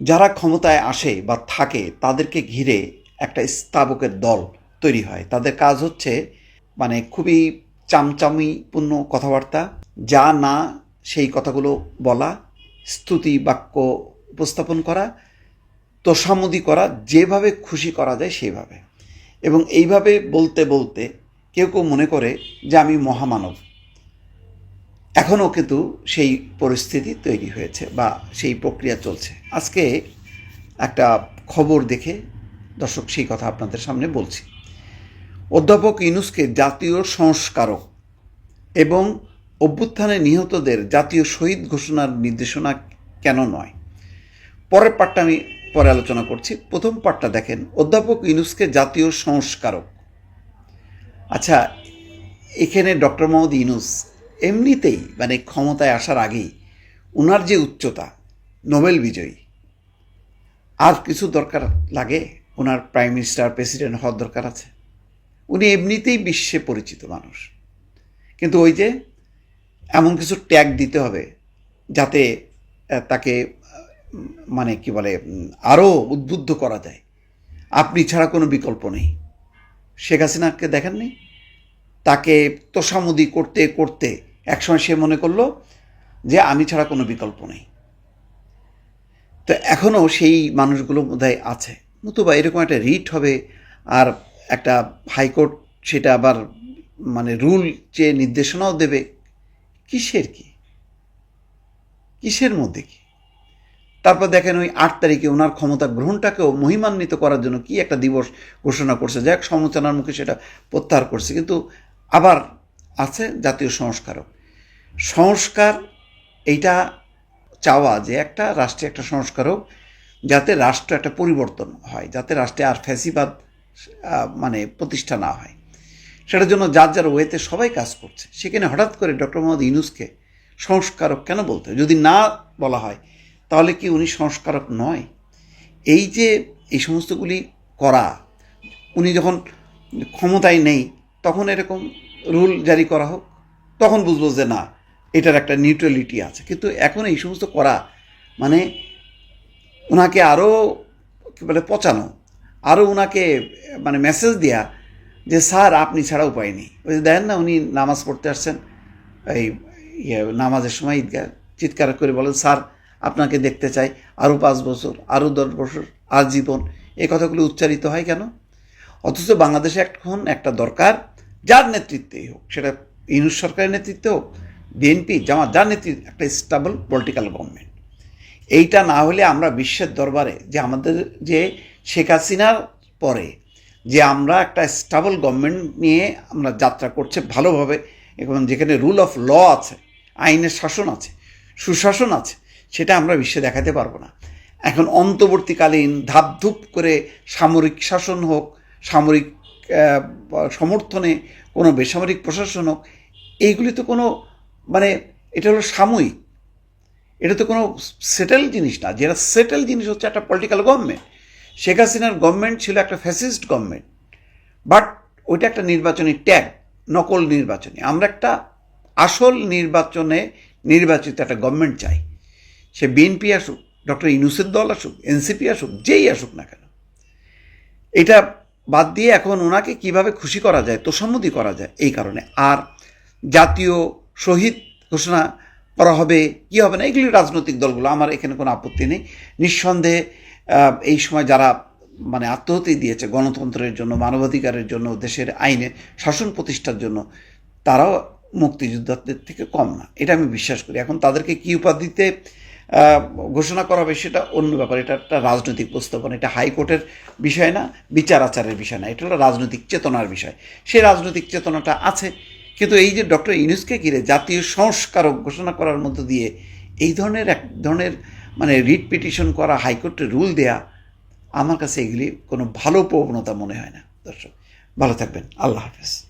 যারা ক্ষমতায় আসে বা থাকে, তাদেরকে ঘিরে একটা স্তাবকের দল তৈরি হয়। তাদের কাজ হচ্ছে মানে খুবই চামচামিপূর্ণ কথাবার্তা। যা না, সেই কথাগুলো বলা, স্তুতি বাক্য উপস্থাপন করা, তোষামুদি করা, যেভাবে খুশি করা যায় সেভাবে এবং এইভাবে বলতে বলতে কেউ কেউ মনে করে যে আমি মহামানব। এখনও কিন্তু সেই পরিস্থিতি তৈরি হয়েছে বা সেই প্রক্রিয়া চলছে। আজকে একটা খবর দেখে দর্শক সেই কথা আপনাদের সামনে বলছি। অধ্যাপক ইনুসকে জাতীয় সংস্কারক এবং অভ্যুত্থানে নিহতদের জাতীয় শহীদ ঘোষণার নির্দেশনা কেন নয়? পরের পার্টটা আমি পরে আলোচনা করছি। প্রথম পার্টটা দেখেন, অধ্যাপক ইনুসকে জাতীয় সংস্কারক। আচ্ছা এখানে ডক্টর মোহাম্মদ ইনুস এমনিতেই মানে ক্ষমতায় আসার আগেই ওনার যে উচ্চতা, নোবেল বিজয়ী। আর কিছু দরকার লাগে? ওনার প্রাইম মিনিস্টার প্রেসিডেন্ট হওয়ার দরকার আছে? উনি এমনিতেই বিশ্বে পরিচিত মানুষ। কিন্তু ওই যে, এমন কিছু ট্যাগ দিতে হবে, যাতে তাকে মানে কি বলে আরও উদ্বুদ্ধ করা যায়। আপনি ছাড়া কোনো বিকল্প নেই। শেখ হাসিনাকে দেখেননি? তাকে তোষামুদি করতে করতে একসময় সে মনে করল যে আমি ছাড়া কোনো বিকল্প নেই। তো এখনও সেই মানুষগুলো বোধহয় আছে। নতুবা এরকম একটা রিট হবে আর একটা হাইকোর্ট সেটা আবার মানে রুল চেয়ে নির্দেশনাও দেবে, কিসের কি? কিসের মধ্যে কি? তারপর দেখেন ওই আট তারিখে ওনার ক্ষমতা গ্রহণটাকেও মহিমান্বিত করার জন্য কি একটা দিবস ঘোষণা করছে। যাক সমালোচনার মুখে সেটা প্রত্যাহার করছে। কিন্তু আবার আছে জাতীয় সংস্কারক। সংস্কার এইটা চাওয়া যে একটা রাষ্ট্রে একটা সংস্কার হোক যাতে রাষ্ট্র একটা পরিবর্তন হয়, যাতে রাষ্ট্রে আর ফ্যাসিবাদ মানে প্রতিষ্ঠা না হয়। সেটার জন্য যার যার ওয়েতে সবাই কাজ করছে। সেখানে হঠাৎ করে ডক্টর মোহাম্মদ ইউনুসকে সংস্কারক কেন বলতে? যদি না বলা হয়, তাহলে কি উনি সংস্কারক নয়? এই যে এই সমস্তগুলি করা, উনি যখন ক্ষমতায় নেই, তখন এরকম রুল জারি করা হোক, তখন বুঝব যে না, এটার একটা নিউট্রালিটি আছে। কিন্তু এখন এই সমস্ত করা মানে ওনাকে আরও কী বলে, পচানো আরও ওনাকে মানে মেসেজ দেয়া যে, স্যার, আপনি ছাড়া উপায় নেই। ওই যে দেখেন না, উনি নামাজ পড়তে আসছেন, এই ইয়ে নামাজের সময় ঈদগাহ চিৎকার করে বলেন, স্যার, আপনাকে দেখতে চাই আরও পাঁচ বছর আরও দশ বছর, আর জীবন। এই কথাগুলো উচ্চারিত হয় কেন? অথচ বাংলাদেশে এখন একটা দরকার যার নেতৃত্বেই হোক, সেটা ইউনুস সরকারের নেতৃত্বে হোক বিএনপি জামাত, যার নেতৃত্বে, একটা স্টেবল পলিটিক্যাল গভর্নমেন্ট এইটা না হলে আমরা বিশ্বের দরবারে যে আমাদের যে শেখ হাসিনার পরে যে আমরা একটা স্টেবল গভর্নমেন্ট নিয়ে আমরা যাত্রা করছে ভালোভাবে, এবং যেখানে রুল অফ ল আছে, আইনের শাসন আছে, সুশাসন আছে, সেটা আমরা বিশ্বে দেখাতে পারব না। এখন অন্তর্বর্তীকালীন ধাপধুপ করে সামরিক শাসন হোক, সামরিক সমর্থনে কোনো বেসামরিক প্রশাসন হোক, এইগুলি তো কোনো মানে এটা হলো সাময়িক। এটা তো কোনো সেটেল জিনিস না। যেটা সেটেল জিনিস হচ্ছে একটা পলিটিক্যাল গভর্নমেন্ট শেখ হাসিনার গভর্নমেন্ট ছিল একটা ফ্যাসিস্ট গভর্নমেন্ট বাট ওইটা একটা নির্বাচনী ট্যাগ নকল নির্বাচনী। আমরা একটা আসল নির্বাচনে নির্বাচিত একটা গভর্নমেন্ট চাই। সে বিএনপি আসুক ডক্টর ইনুসের দল আসুক এনসিপি আসুক, যেই আসুক না কেন। এটা বাদ দিয়ে এখন ওনাকে কীভাবে খুশি করা যায়, তোষামুদি করা যায় এই কারণে। আর জাতীয় শহীদ ঘোষণা করা হবে, কি হবে না, এগুলি রাজনৈতিক দলগুলো, আমার এখানে কোনো আপত্তি নেই। নিঃসন্দেহে এই সময় যারা মানে আত্মহতি দিয়েছে গণতন্ত্রের জন্য, মানবাধিকারের জন্য, দেশের আইনে শাসন প্রতিষ্ঠার জন্য, তারাও মুক্তিযোদ্ধাদের থেকে কম না। এটা আমি বিশ্বাস করি। এখন তাদেরকে কী উপাধিতে ঘোষণা করা হবে সেটা অন্য ব্যাপার। এটা একটা রাজনৈতিক প্রস্তাবনা, এটা হাইকোর্টের বিষয় না বিচার আচারের বিষয় না, এটা হলো রাজনৈতিক চেতনার বিষয়। সেই রাজনৈতিক চেতনাটা আছে, কিন্তু এই যে ডক্টর ইউনুসকে ঘিরে জাতীয় সংস্কারক ঘোষণা করার মধ্য দিয়ে এই ধরনের এক ধরনের মানে রিট পিটিশন করা হাইকোর্টে রুল দেয়া, আমার কাছে এগুলি কোনো ভালো প্রবণতা মনে হয় না। দর্শক, ভালো থাকবেন। আল্লাহ হাফেজ।